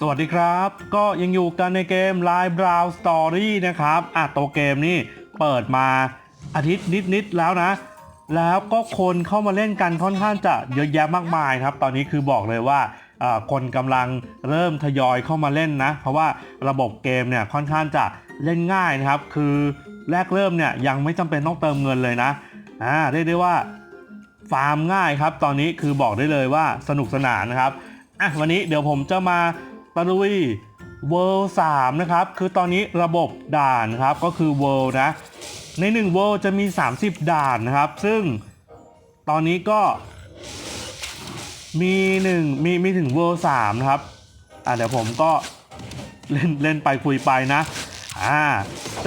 สวัสดีครับ ก็ยังอยู่กันในเกม Line Brown Story นะครับอะตัวเกมนี่เปิดมาอาทิตย์นิด ๆ แล้วนะ แล้วก็คนเข้ามาเล่นกันค่อนข้างจะเยอะแยะมากมายครับ ตอนนี้คือบอกเลยว่าอ่าคนกำลังเริ่มทยอยเข้ามาเล่นนะ เพราะว่าระบบเกมเนี่ยค่อนข้างจะเล่นง่ายนะครับ คือแรกเริ่มเนี่ยยังไม่จำเป็นต้องเติมเงินเลยนะอ่าเรียกได้ว่าฟาร์มง่ายครับ ตอนนี้คือบอกได้เลยว่าสนุกสนานนะครับอะวันนี้เดี๋ยวผมจะมา ตะลุย World 3นะครับ คือตอนนี้ระบบด่านครับก็คือ World นะ ใน1 World จะมี 30 ด่านนะครับ ซึ่งตอนนี้ก็มี1มีมีถึง World 3นะครับ อะเดี๋ยวผมก็เล่นเล่นไปคุยไปนะ อ่า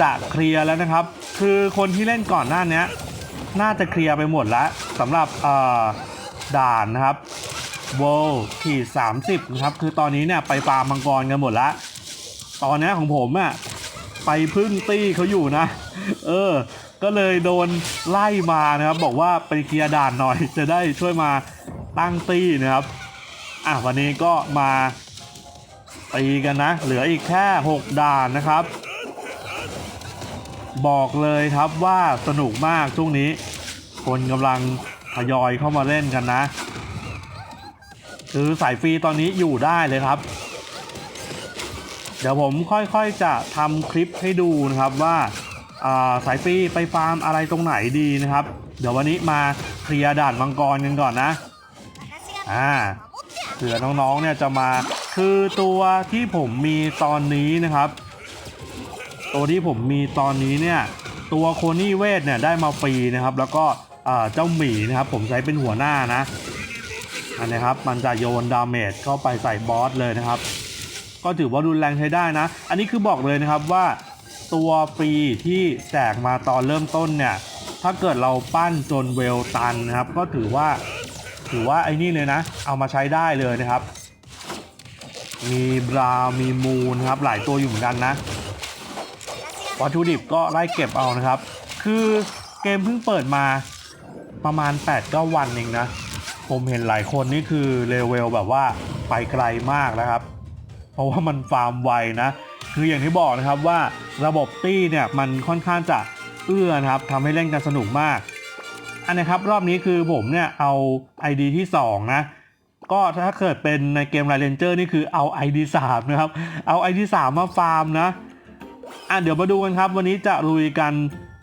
จะเคลียร์แล้วนะครับ คือคนที่เล่นก่อนหน้านี้น่าจะเคลียร์ไปหมดแล้วสำหรับด่านนะครับ w o r l ขีด30นะครับคือตอนนี้เนี่ยไปฟามังกรกันหมดล้วตอนนี้ของผมอะ่ะไปพึ่งตี้เขาอยู่นะ เออ ก็เลยโดนไล่มานะครับ บอกว่าไปเคลียร์ด่านหน่อย จะได้ช่วยมาตั้งตี้นะครับ อะวันนี้ก็มาตีกันนะ เหลืออีกแค่ 6 ด่านนะครับ บอกเลยครับว่าสนุกมากช่วงนี้ คนกำลังทยอยเข้ามาเล่นกันนะ คือสายฟรีตอนนี้อยู่ได้เลยครับ เดี๋ยวผมค่อยๆจะทำคลิปให้ดูนะครับว่าาสายฟรีไปฟาร์มอะไรตรงไหนดีนะครับ เดี๋ยววันนี้มาเคลียร์ด่านมังกรกันก่อนนะอ่าเผื่อน้องๆเนี่ยจะมาคือตัวที่ผมมีตอนนี้นะครับ ตัวที่ผมมีตอนนี้เนี่ยตัวโคนี่เวทเนี่ยได้มาฟรีนะครับ แล้วก็เจ้าหมีนะครับ ผมใช้เป็นหัวหน้านะ อันนี้ครับมันจะโยนดาเมจเข้าไปใส่บอสเลยนะครับ ก็ถือว่ารุนแรงใช้ได้นะ อันนี้คือบอกเลยนะครับว่าตัวฟรีที่แจกมาตอนเริ่มต้นเนี่ย ถ้าเกิดเราปั้นจนเวลตันนะครับ ก็ถือว่าถือว่าไอ้นี่เลยนะ เอามาใช้ได้เลยนะครับ มีบราวมีมูนครับหลายตัวอยู่เหมือนกันนะวัตถุดิบก็ไล่เก็บเอานะครับ คือเกมเพิ่งเปิดมาประมาณ8-9วันเองนะ ผมเห็นหลายคนนี่คือเลเวลแบบว่าไปไกลมากนะครับ เพราะว่ามันฟาร์มไวนะ คืออย่างที่บอกนะครับว่าระบบตี้เนี่ยมันค่อนข้างจะเอื้อนะครับทำให้เล่นกันสนุกมาก อันนะครับรอบนี้คือผมเนี่ยเอา ID ที่ 2 นะ ก็ถ้าเกิดเป็นในเกม r ร n เจอร์นี่คือเอา ID 3 นะครับ เอา ID 3 มาฟาร์มนะอะเดี๋ยวมาดูกันครับ วันนี้จะลุยกัน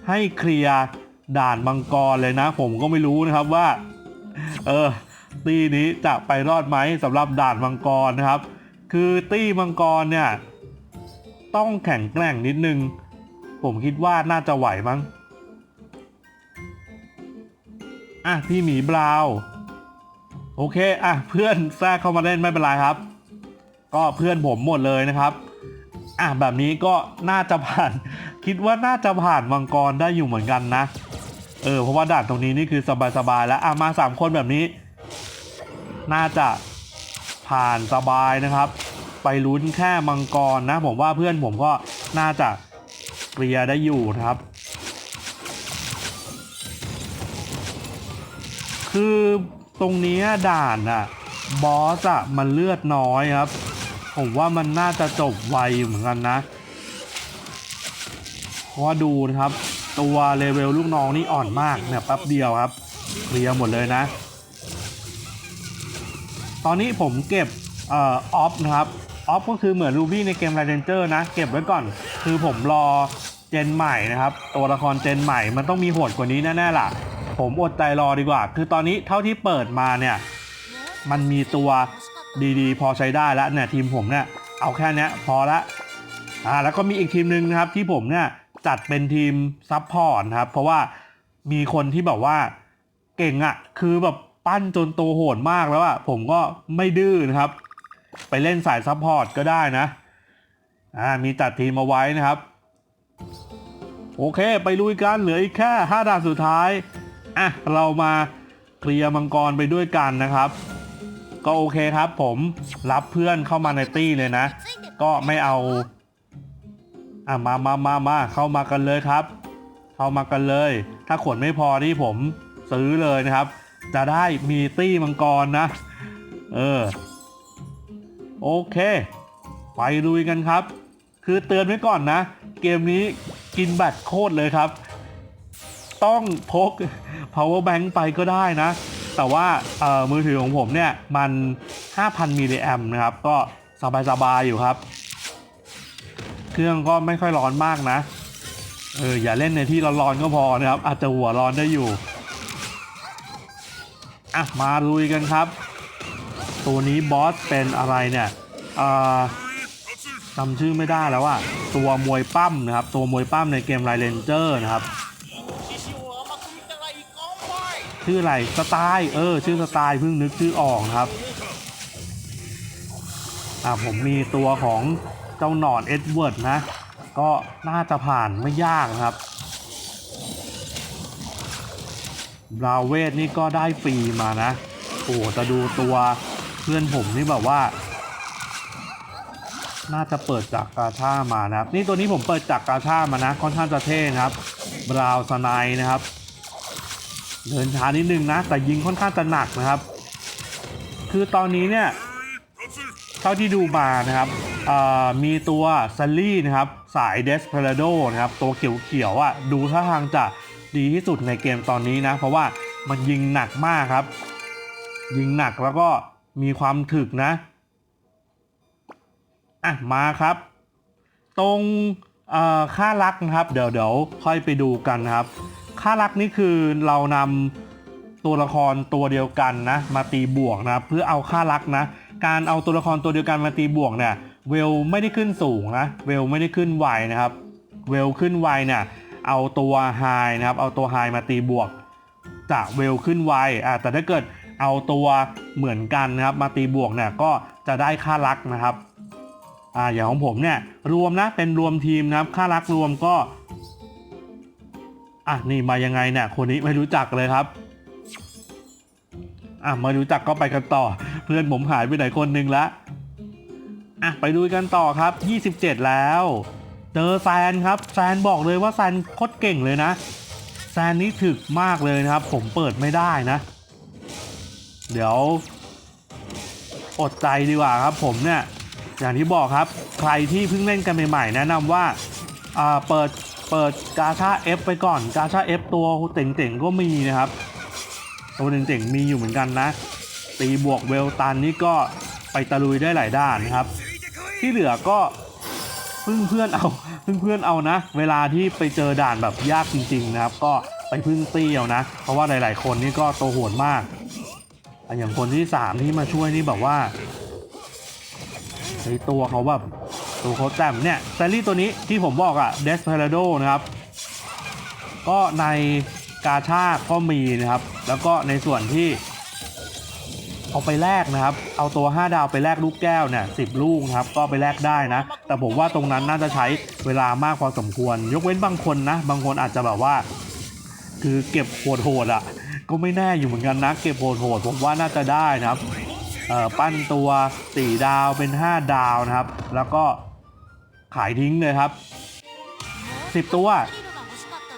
ให้เคลียร์ด่านมังกรเลยนะ ผมก็ไม่รู้นะครับว่า เออ ตีนี้จะไปรอดไหมสำหรับด่านมังกรนะครับ คือตี้มังกรเนี่ย ต้องแข็งแกร่งนิดนึง ผมคิดว่าน่าจะไหวมั้งอะพี่หมีบราวน์โอเคอะเพื่อนแทรกเข้ามาเล่นไม่เป็นไรครับ ก็เพื่อนผมหมดเลยนะครับอะแบบนี้ก็น่าจะผ่าน คิดว่าน่าจะผ่านมังกรได้อยู่เหมือนกันนะ เออเพราะว่าด่านตรงนี้นี่คือสบายๆแล้วอะมาสามคนแบบนี้ น่าจะผ่านสบายนะครับ ไปลุ้นแค่มังกรนะ ผมว่าเพื่อนผมก็น่าจะเคลียร์ได้อยู่นะครับ คือตรงนี้ด่านอะบอสอะมันเลือดน้อยครับ ผมว่ามันน่าจะจบไวเหมือนกันนะเพราะว่าดูนะครับ ตัวเลเวลลูกน้องนี่อ่อนมากเนี่ยแป๊บเดียวครับเคลียร์หมดเลยนะ ตอนนี้ผมเก็บเอ่อออฟนะครับออฟก็คือเหมือนรูบี้ในเกม r ร n เจอร์นะ เก็บไว้ก่อน คือผมรอเจนใหม่นะครับ ตัวละครเจนใหม่มันต้องมีโหดกว่านี้แน่ๆล่ะ ผมอดใจรอดีกว่า คือตอนนี้เท่าที่เปิดมาเนี่ย มันมีตัวดีๆ พอใช้ได้แล้วเนี่ยทีมผมเนี่ยเอาแค่นี้พอละอ่าแล้วก็มีอีกทีมหนึ่งนะครับที่ผมเนี่ย จัดเป็นทีมซับพอร์ตครับ เพราะว่ามีคนที่แบบว่าเก่งอะ่ะ คือแบบปั้นจนโตโหดมากแล้วอะ่ะ ผมก็ไม่ดื้อนะครับ ไปเล่นสายซับพอร์ตก็ได้นะ อ่า มีจัดทีมมาไว้นะครับ โอเค ไปลุยกันเหลืออีกแค่ 5ด่านสุดท้าย อะ เรามาเคลียร์มังกรไปด้วยกันนะครับ ก็โอเคครับผมรับเพื่อนเข้ามาในตี้เลยนะ ก็ไม่เอา อะมามามามาเข้ามากันเลยครับ เข้ามากันเลย ถ้าขนไม่พอที่ผมซื้อเลยนะครับ จะได้มีตี้มังกรนะ เออ โอเค ไปลุยกันครับ คือเตือนไว้ก่อนนะ เกมนี้กินแบตโคตรเลยครับ ต้องพก power bank ไปก็ได้นะ แต่ว่าออมือถือของผมเนี่ยมัน 5,000มิลลิแอมนะครับ ก็สบายๆอยู่ครับ เครื่องก็ไม่ค่อยร้อนมากนะเอออย่าเล่นในที่ร้อนๆก็พอนะครับ อาจจะหัวร้อนได้อยู่อะมาลุยกันครับ ตัวนี้บอสเป็นอะไรเนี่ยจำชื่อไม่ได้แล้วว่าตัวมวยปั้มนะครับ ตัวมวยปั้มในเกมไรเลนเจอร์นะครับ ชื่ออะไรสไตล์เออ ชื่อสไตล์เพิ่งนึกชื่อออกครับอ่าผมมีตัวของ เจ้าหนอนเอ็ดเวิร์ดนะ ก็น่าจะผ่านไม่ยากนะครับบราเวทนี่ก็ได้ฟรีมานะ โอ้แต่ดูตัวเพื่อนผมนี่แบบว่า น่าจะเปิดจากกาชามานะครับ นี่ตัวนี้ผมเปิดจากกาชามานะค่อนข้างจะเท่นะครับ บราวสไนนะครับ เดินช้านิดนึงนะ แต่ยิงค่อนข้างจะหนักนะครับ คือตอนนี้เนี่ย เท่าที่ดูมานะครับมีตัวซัลลี่นะครับสายเดสเพลโดนะครับตัวเขียวๆอะดูท่าทางจะดีที่สุดในเกมตอนนี้นะ เพราะว่ามันยิงหนักมากครับ ยิงหนักแล้วก็มีความถึกนะอะมาครับ ตรงค่ารักนะครับ เดี๋ยวเดี๋ยวค่อยไปดูกันนะครับ ค่ารักนี่คือเรานำตัวละครตัวเดียวกันนะ มาตีบวกนะเพื่อเอาค่ารักนะ การเอาตัวละครตัวเดียวกันมาตีบวกเนี่ยเวลไม่ได้ขึ้นสูงนะเวลไม่ได้ขึ้นไวนะครับเวลขึ้นไวเนี่ยเอาตัวไฮนะครับเอาตัวไฮมาตีบวกจะเวลขึ้นไวอะแต่ถ้าเกิดเอาตัวเหมือนกันนะครับมาตีบวกเนี่ยก็จะได้ค่ารักนะครับอ่าอย่างของผมเนี่ยรวมนะเป็นรวมทีมนะครับค่ารักรวมก็อะนี่มายังไงเนี่ยคนนี้ไม่รู้จักเลยครับ อะมารู้จักก็ไปกันต่อ เพื่อนผมหายไปไหนคนหนึ่งละอะไปดูกันต่อครับ 27 แล้ว เจอแซนครับแซนบอกเลยว่าแซนโคตรเก่งเลยนะแซนนี่ถึกมากเลยนะครับ ผมเปิดไม่ได้นะ เดี๋ยว อดใจดีกว่าครับผมเนี่ยอย่างที่บอกครับ ใครที่เพิ่งเล่นกันใหม่ๆแนะนำว่าเปิดเปิดกาชา F ไปก่อนกาชา F ตัวเจ๋งๆก็มีนะครับ ตัวเจ๋งๆมีอยู่เหมือนกันนะ ตีบวกเวลตันนี่ก็ไปตะลุยได้หลายด้านนะครับ ที่เหลือก็พึ่งเพื่อนเอาพึ่งเพื่อนเอานะ เวลาที่ไปเจอด่านแบบยากจริง ๆ นะครับ ก็ไปพึ่งตี้เอานะ เพราะว่าหลาย ๆ คนนี่ก็ตัวโหดมากอะอย่างคนที่สามที่มาช่วยนี่แบบว่าไอตัวเขาแบบตัวเขาแจ่มเนี่ยแซลลี่ตัวนี้ที่ผมบอกอะเดสเพลโดนะครับ ก็ใน กาชาก็มีนะครับ แล้วก็ในส่วนที่เอาไปแลกนะครับ เอาตัว 5 ดาวไปแลกลูกแก้วเนี่ยสิลูกครับ ก็ไปแลกได้นะ แต่ผมว่าตรงนั้นน่าจะใช้เวลามากพอสมควร ยกเว้นบางคนนะ บางคนอาจจะแบบว่า คือเก็บโหดๆอะ ก็ไม่แน่อยู่เหมือนกันนะ เก็บโหดๆผมว่าน่าจะได้นะครับเอ่อปั้นตัว 4 ดาวเป็น 5 ดาวนะครับ แล้วก็ขายทิ้งเลยครับ 10 ตัว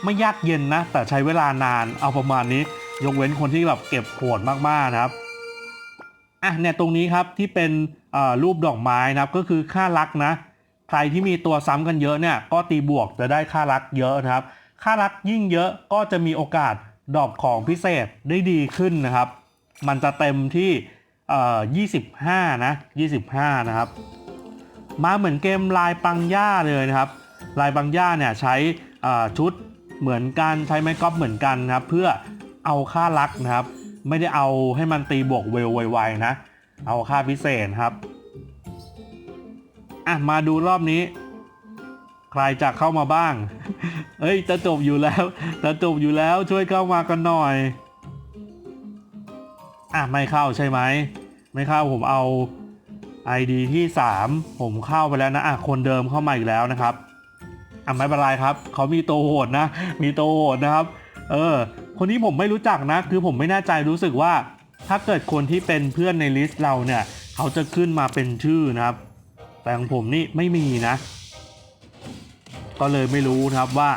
ไม่ยากเย็นนะ แต่ใช้เวลานานเอาประมาณนี้ ยกเว้นคนที่แบบเก็บโหดมากๆนะครับอะเนี่ยตรงนี้ครับที่เป็นรูปดอกไม้นะครับก็คือค่ารักนะ ใครที่มีตัวซ้ำกันเยอะเนี่ยก็ตีบวกจะได้ค่ารักเยอะนะครับ ค่ารักยิ่งเยอะก็จะมีโอกาสดอปของพิเศษได้ดีขึ้นนะครับ มันจะเต็มที่ 25 นะ 25 นะครับ มาเหมือนเกมลายปังย่าเลยนะครับ ลายปังย่าเนี่ยใช้ชุด เหมือนกันใช้ไม้กอล์ฟเหมือนกันนะครับ เพื่อเอาค่ารักนะครับ ไม่ได้เอาให้มันตีบวกเวลไวๆนะ เอาค่าพิเศษครับอะมาดูรอบนี้ ใครจะเข้ามาบ้าง เอ้ยจะจบอยู่แล้วจะจบอยู่แล้วช่วยเข้ามากันหน่อยอะไม่เข้าใช่ไหมไม่เข้าผมเอา ID ที่ 3 ผมเข้าไปแล้วนะอะคนเดิมเข้ามาอีกแล้วนะครับ อะไม่เป็นไรครับเขามีโตโหดนะ มีโตโหดนะครับ เออ คนนี้ผมไม่รู้จักนะ คือผมไม่แน่ใจรู้สึกว่า ถ้าเกิดคนที่เป็นเพื่อนในลิสต์เราเนี่ย เขาจะขึ้นมาเป็นชื่อนะครับ แต่ของผมนี่ไม่มีนะ ก็เลยไม่รู้นะครับว่า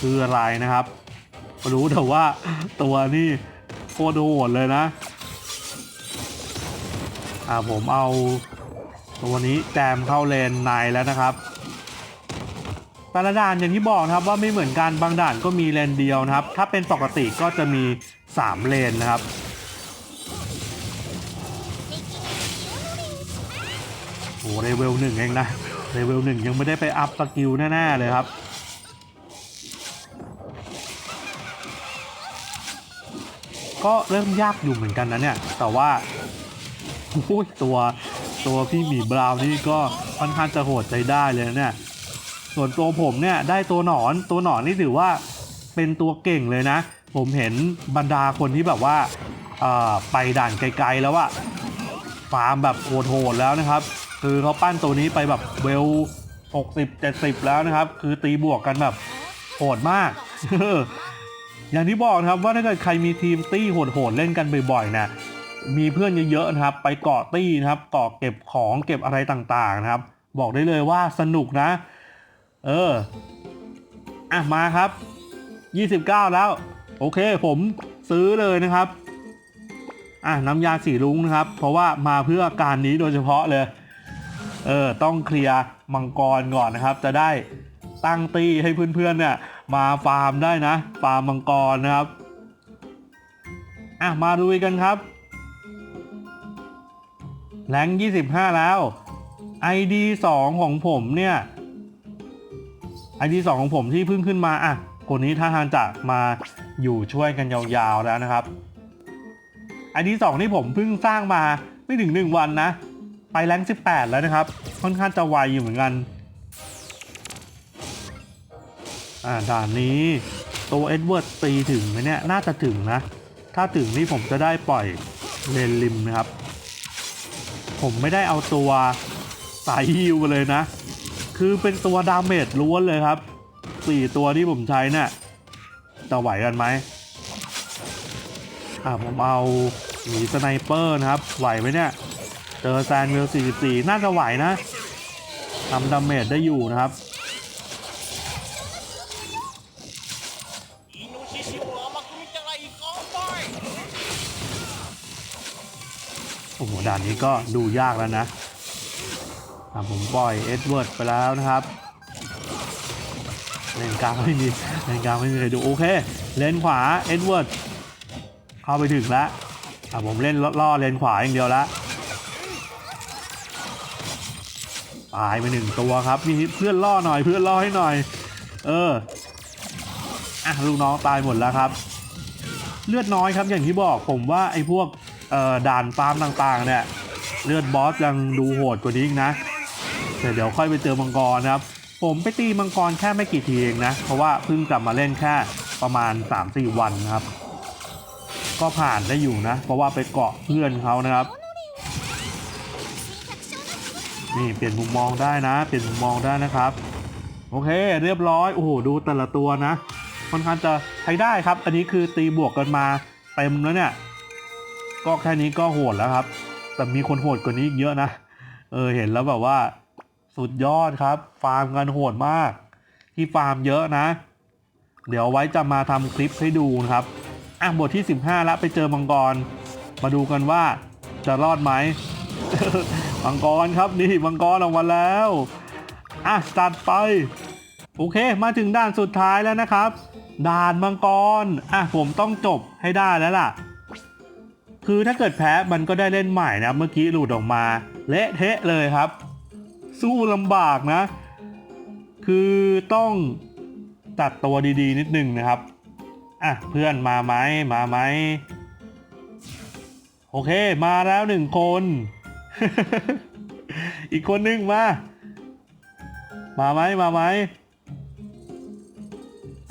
คืออะไรนะครับ รู้แต่ว่าตัวนี่โคตรโหดเลยนะอ่าผมเอา ตัวนี้แจมเข้าเลนในแล้วนะครับ แต่ละด่านอย่างที่บอกนะครับว่าไม่เหมือนกันบางด่านก็มีเลนเดียวนะครับ ถ้าเป็นปกติก็จะมี 3 เลนนะครับโอ้เลเวลหนึ่งเองนะเลเวลหนึ่งยังไม่ได้ไปอัพสกิลแน่ๆเลยครับก็เริ่มยากอยู่เหมือนกันนะเนี่ย แต่ว่าโอ้ยตัวตัวพี่หมีบราวน์นี่ก็ค่อนข้างจะโหดใจได้เลยนะเนี่ย ส่วนตัวผมเนี่ยได้ตัวหนอนตัวหนอนนี่ถือว่าเป็นตัวเก่งเลยนะ ผมเห็นบรรดาคนที่แบบว่าไปด่านไกลๆแล้วอะฟาร์มแบบโหดๆแล้วนะครับ คือเขาปั้นตัวนี้ไปแบบเวล60 70 แล้วนะครับ คือตีบวกกันแบบโหดมาก อย่างที่บอกนะครับว่าถ้าเกิดใครมีทีมตี้โหดๆเล่นกันบ่อยๆนะมีเพื่อนเยอะๆนะครับ ไปเกาะตี้นะครับเกาะเก็บของเก็บอะไรต่างๆนะครับ บอกได้เลยว่าสนุกนะ เออ อะ มาครับ 29 แล้ว โอเคผมซื้อเลยนะครับ อะ น้ำยาสีรุ้งนะครับ เพราะว่ามาเพื่อการนี้โดยเฉพาะเลย เออ ต้องเคลียร์มังกรก่อนนะครับ จะได้ตั้งตีให้เพื่อนๆเนี่ย มาฟาร์มได้นะฟาร์มมังกรนะครับ อะ มาดูกันครับแรง25 แล้ว ID 2 ของผมเนี่ย ไอดีสองของผมที่เพิ่งขึ้นมาอะคนนี้ท่าทางจะมาอยู่ช่วยกันยาวๆแล้วนะครับไอดีสองที่ผมเพิ่งสร้างมาไม่ถึงหนึ่งวันนะ ไปแรงสิบแปดแล้วนะครับ ค่อนข้างจะไวอยู่เหมือนกัน อ่าด่านนี้ตัวเอ็ดเวิร์ดตีถึงไหมเนี่ย น่าจะถึงนะ ถ้าถึงนี่ผมจะได้ปล่อยเลนริมนะครับ ผมไม่ได้เอาตัวสายฮิวเลยนะ คือเป็นตัวดาเมจล้วนเลยครับสี่ตัวที่ผมใช้เนะี่ยจะไหวกันไหมอ่าผมเอาหนีสไนเปอร์นะครับ ไหวไหมเนี่ย เจอแซนเวล44 น่าจะไหวนะทำดาเมจได้อยู่นะครับ โอ้โห ด่านนี้ก็ดูยากแล้วนะ ผมปล่อยเอ็ดเวิร์ดไปแล้วนะครับ เลนกลางไม่มีเลนกลางไม่มีใครดูโอเค เลนขวาเอ็ดเวิร์ดเข้าไปถึงแล้วอะผมเล่นล่อเลนขวาอย่างเดียวล้วตายไปหนึ่งตัวครับนี่เพื่อนล่อหน่อยเพื่อนล่อให้หน่อย เอออะลูกน้องตายหมดแล้วครับ เลือดน้อยครับอย่างที่บอกผมว่าไอ้พวกด่านฟาร์มต่างๆเนี่ยเลือดบอสยังดูโหดกว่านี้อีกนะ แต่เดี๋ยวค่อยไปเจอมังกรนะครับ ผมไปตีมังกรแค่ไม่กี่ทีเองนะ เพราะว่าเพิ่งกลับมาเล่นแค่ประมาณ 3-4 วันนะครับ ก็ผ่านได้อยู่นะ เพราะว่าไปเกาะเพื่อนเขานะครับ นี่เปลี่ยนมุมมองได้นะ เปลี่ยนมุมมองได้นะครับ โอเค เรียบร้อย โอ้โห ดูแต่ละตัวนะค่อนข้างจะใช้ได้ครับ อันนี้คือตีบวกกันมาเต็มแล้วเนี่ย ก็แค่นี้ก็โหดแล้วครับ แต่มีคนโหดกว่านี้อีกเยอะนะ เออ เห็นแล้วแบบว่า สุดยอดครับ ฟาร์มกันโหดมาก ที่ฟาร์มเยอะนะ เดี๋ยวไว้จะมาทำคลิปให้ดูนะครับ อะบทที่ 15 แล้วไปเจอมังกร มาดูกันว่าจะรอดไหมมังกรครับนี่มังกรออกมาแล้วอะจัดไป โอเคมาถึงด่านสุดท้ายแล้วนะครับ ด่านมังกรอะผมต้องจบให้ได้แล้วล่ะ คือถ้าเกิดแพ้มันก็ได้เล่นใหม่นะเมื่อกี้หลุดออกมา เละเทะเลยครับ สู้ลำบากนะ คือต้องจัดตัวดีๆ นิดนึงนะครับ อะ เพื่อนมาไหมมาไหมโอเค มาแล้วหนึ่งคน อีกคนนึงมา มาไหมมาไหม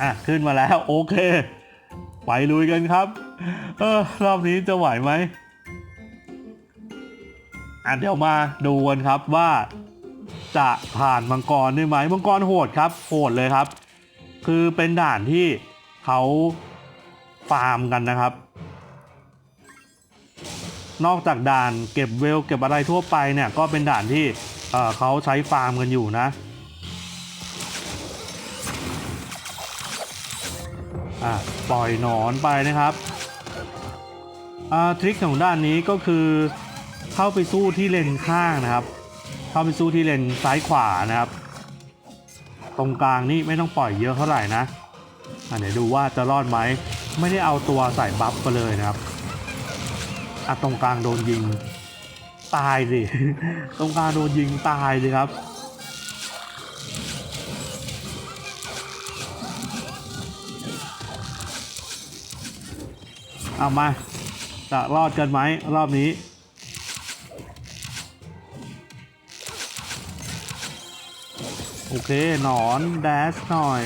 อะ ขึ้นมาแล้ว โอเค ไปลุยกันครับ เออ รอบนี้จะไหวไหมอะเดี๋ยวมาดูกันครับว่า จะผ่านมังกรได้ไหมมังกรโหดครับ โหดเลยครับ คือเป็นด่านที่เขาฟาร์มกันนะครับ นอกจากด่านเก็บเวลเก็บอะไรทั่วไปเนี่ยก็เป็นด่านที่เเขาใช้ฟาร์มกันอยู่นะปล่อยหนอนไปนะครับทริคของด้านนี้ก็คือเข้าไปสู้ที่เลนข้างนะครับ เข้าไปสู้ที่เลนซ้ายขวานะครับ ตรงกลางนี่ไม่ต้องปล่อยเยอะเท่าไหร่นะอะเดี๋ยวดูว่าจะรอดไหมไม่ได้เอาตัวใส่บัฟไปเลยนะครับอะตรงกลางโดนยิงตายสิตรงกลางโดนยิงตายเลยครับเอามาจะรอดกันไหมรอบนี้ โอเค หนอนแดชหน่อย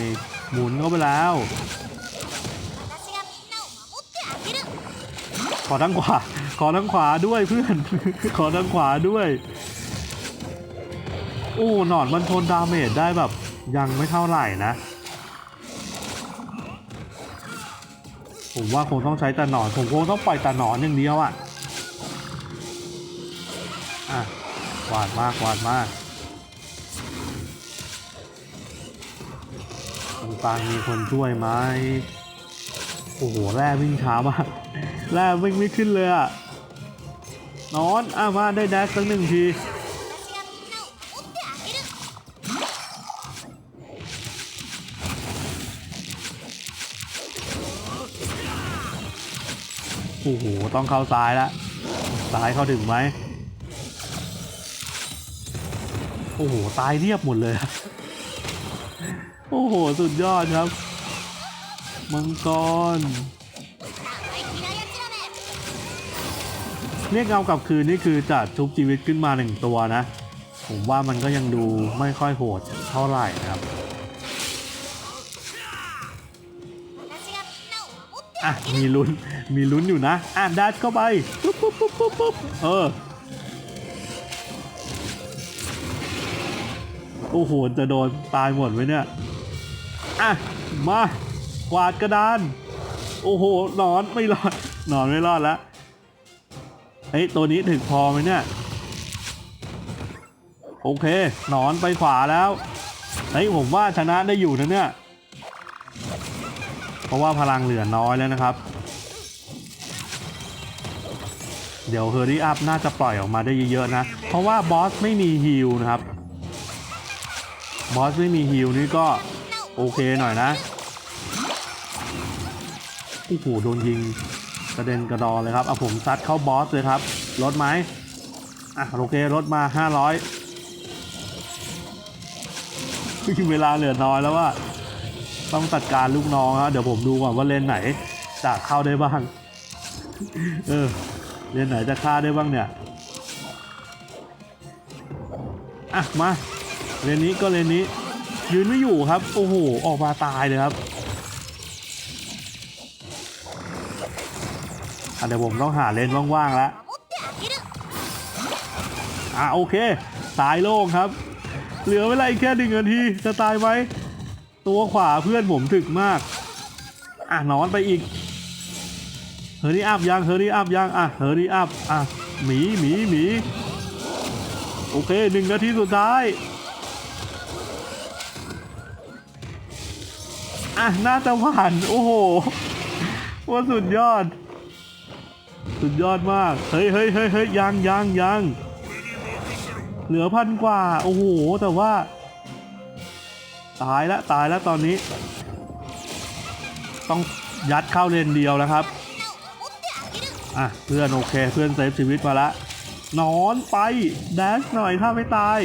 หมุนเข้าไปแล้ว ขอทางขวา ขอทางขวาด้วยเพื่อน ขอทางขวาด้วย โอ้หนอนมันทนดาเมจได้แบบ ยังไม่เท่าไหร่นะ ผมว่าคงต้องใช้แต่หนอน ผมคงต้องปล่อยแต่หนอนอย่างเดียวอะ่ะอะหวานมากหวานมาก ตังมีคนช่วยไหมโอ้โหแร่วิ่งช้ามากแร่วิ่งไม่ขึ้นเลยอะนอนอะมาได้แดกสักหนึ่งทีโอ้โหต้องเข้าซ้ายแล้วซ้ายเข้าถึงไหมโอ้โหตายเรียบหมดเลย โอ้โห สุดยอดครับ มังกร เรียกเงากลับคืนนี่คือจัดชุบชีวิตขึ้นมาหนึ่งตัวนะ ผมว่ามันก็ยังดูไม่ค่อยโหดเท่าไหร่นะครับอะมีลุ้น มีลุ้นอยู่นะ อะดัดเข้าไป ปุ๊บปุ๊บปุ๊บปุ๊บปุ๊บเออ โอ้โห จะโดนตายหมดไหมเนี่ย อะมากวาดกระดาน โอ้โหหนอนไม่รอดหนอนไม่รอดแล้วเฮ้ยตัวนี้ถึงพอไหมเนี่ยโอเคหนอนไปขวาแล้วเฮ้ยผมว่าชนะได้อยู่นะเนี่ยเพราะว่าพลังเหลือน้อยแล้วนะครับ เดี๋ยวเฮอร์รี่อัพน่าจะปล่อยออกมาได้เยอะๆนะ เพราะว่าบอสไม่มีฮิลนะครับ บอสไม่มีฮิลนี่ก็ โอเคหน่อยนะโอ้โหโดนยิงกระเด็นกระดอเลยครับเอาผมซัดเข้าบอสเลยครับลดไหมอะโอเคลดมา 500เวลาเหลือน้อยแล้วว่าต้องจัดการลูกน้องครับเดี๋ยวผมดูก่อนว่าเลนไหนจะเข้าได้บ้างเออเลนไหนจะฆ่าได้บ้างเนี่ยอะมาเลนนี้ก็เลนนี้ ยืนไม่อยู่ครับ โอ้โห ออกมาตายเลยครับเดี๋ยวผมต้องหาเลนว่างๆแล้วอะโอเค ตายโล่งครับ เหลือเวลาอีกแค่หนึ่งนาทีจะตายไหมตัวขวาเพื่อนผมถึกมาก อะนอนไปอีกเฮอรี่อัพยังเฮอรี่อัพยังอะเฮอรี่อัพอะหมีหมีหมีโอเคหนึ่งนาทีสุดท้าย อะน่าจะผ่าน โอ้โห ว่าสุดยอด สุดยอดมาก เฮ้ยเฮ้ยเฮ้ยเฮ้ยยังยังยังเหลือพันกว่า โอ้โห แต่ว่า ตายละตายละตอนนี้ ต้องยัดเข้าเลนเดียวนะครับ อะ เพื่อนโอเค เพื่อนเซฟชีวิตมาละ นอนไปแดชหน่อยถ้าไม่ตาย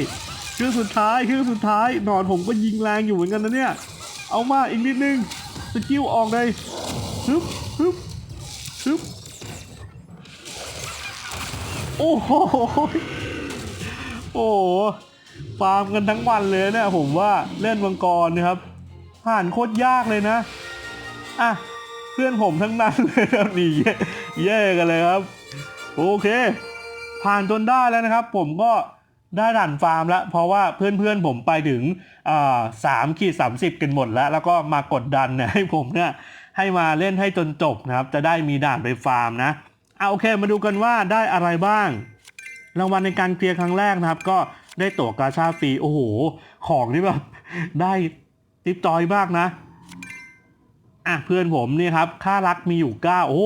คือสุดท้ายคือสุดท้ายนอนผมก็ยิงแรงอยู่เหมือนกันนะเนี่ย เอามาอีกนิดนึงสกิลออกเลยฮึบฮึบฮึบโอ้โหโอ้โหฟาร์มกันทั้งวันเลยเนี่ยผมว่าเล่นมังกรนะครับผ่านโคตรยากเลยนะอะเพื่อนผมทั้งนั้นเลยครับนี่แย่แย่กันเลยครับ โอเค ผ่านจนได้แล้วนะครับ ผมก็ ได้ด่านฟาร์มแล้ว เพราะว่าเพื่อนๆผมไปถึงสามขีดสามสิบกันหมดแล้ว แล้วก็มากดดันนี่ยให้ผมเนี่ยให้มาเล่นให้จนจบนะครับ จะได้มีด่านไปฟาร์มนะเอาโอเคมาดูกันว่าได้อะไรบ้าง รางวัลในการเคลียร์ครั้งแรกนะครับ ก็ได้ตั๋วกาชาฟรีโอ้โห ของที่แบบได้ติปจอยมากนะอะเพื่อนผมนี่ครับ ค่ารักมีอยู่ 9 โอ้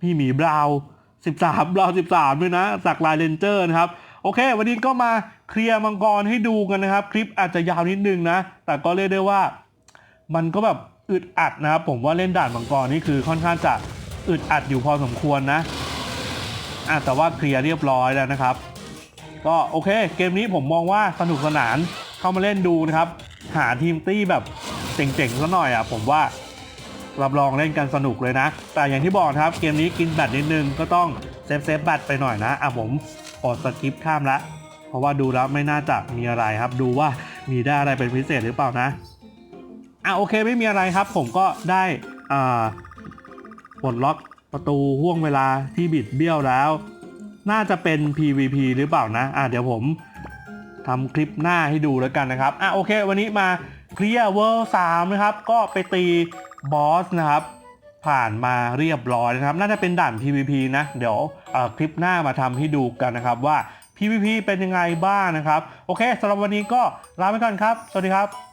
พี่หมีบราวน์13บราว 13 ด้วยนะ สักลายเลนเจอร์นะครับ โอเค วันนี้ก็มาเคลียร์มังกรให้ดูกันนะครับ คลิปอาจจะยาวนิดนึงนะ แต่ก็เรียกได้ว่า มันก็แบบอึดอัดนะครับผมว่าเล่นด่านมังกรนี่คือค่อนข้างจะอึดอัดอยู่พอสมควรนะอะแต่ว่าเคลียร์เรียบร้อยแล้วนะครับ ก็โอเค เกมนี้ผมมองว่าสนุกสนานเข้ามาเล่นดูนะครับ หาทีมตี้แบบเจ๋งๆซะหน่อยอะผมว่า รับรองเล่นกันสนุกเลยนะ แต่อย่างที่บอกครับเกมนี้กินแบตนิดนึงก็ต้องเซฟเซฟแบตไปหน่อยนะอะผมขอสกิปข้ามละ เพราะว่าดูแล้วไม่น่าจะมีอะไรครับ ดูว่ามีได้อะไรเป็นพิเศษหรือเปล่านะอะโอเคไม่มีอะไรครับ ผมก็ได้อ่าปลดล็อกประตูห่วงเวลาที่บิดเบี้ยวแล้ว น่าจะเป็น PVP หรือเปล่านะอะเดี๋ยวผมทำคลิปหน้าให้ดูแล้วกันนะครับอะโอเค วันนี้มาเคลียร์เวอร์สามนะครับ ก็ไปตี บอสนะครับผ่านมาเรียบร้อยนะครับ น่าจะเป็นด่าน PVP นะ เดี๋ยวคลิปหน้ามาทำให้ดูกันนะครับว่า PVP เป็นยังไงบ้างนะครับ โอเคสำหรับวันนี้ก็ลาไปก่อนครับ สวัสดีครับ